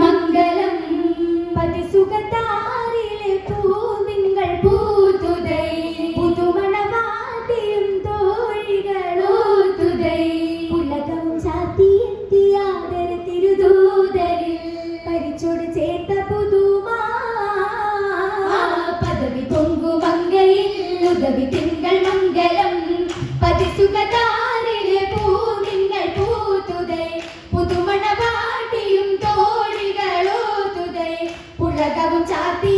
മംഗലം. പതിസുഖത്താരിലെ പൂതിങ്കൾ പൂതുതയ ಅದು ಜಾತಿ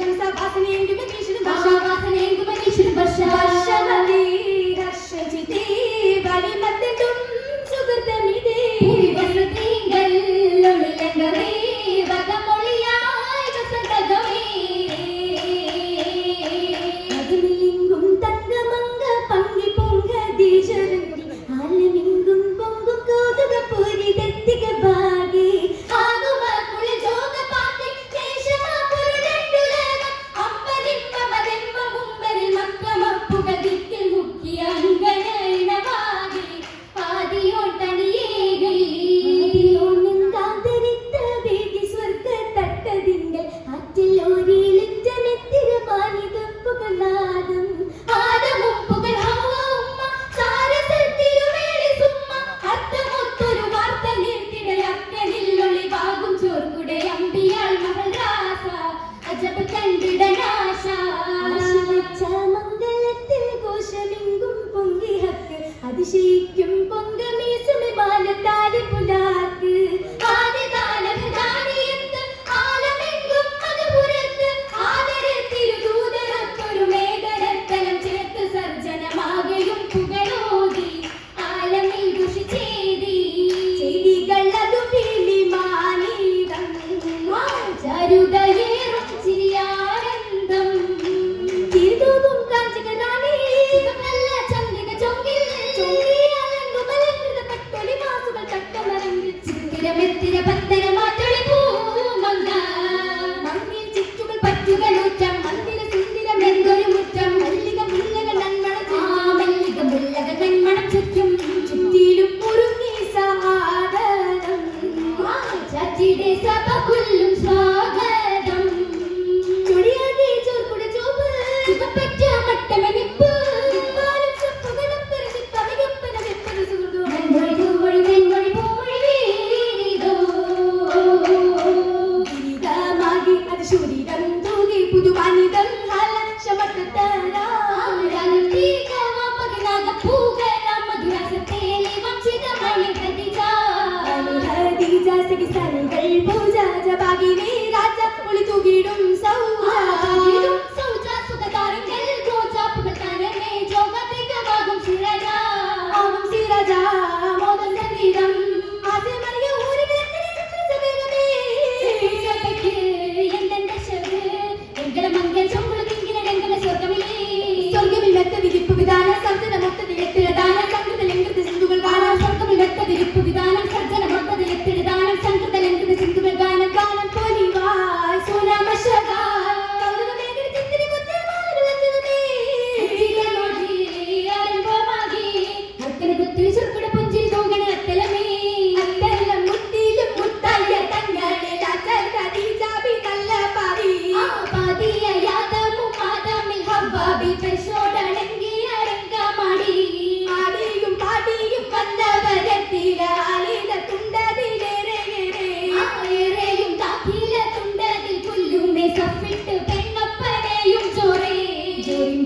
ప్రశంసా భాషని ఎందుకు Xin.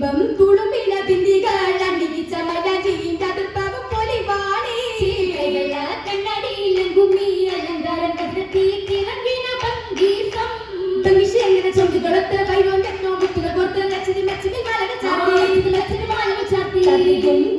ജോയിമ്പം തുളുമ്പിന ബിന്ദികൾ അണ്ടിച്ച മലജിയും കതുപ്പവും പൊലിവാണി ചീരകള കണ്ണടിയിലും ഭൂമി അലങ്കാരം കണ്ടെത്തി കിറങ്ങിന ഭംഗീസം തമിശേങ്ങനെ ചൊല്ലുകളൊത്ത് കൈവന്നെന്നോ മുത്തുകൾ പുറത്ത് നച്ചിരി മച്ചിരി മലക ചാത്തി ചതിയും കുശി പെണ്ണം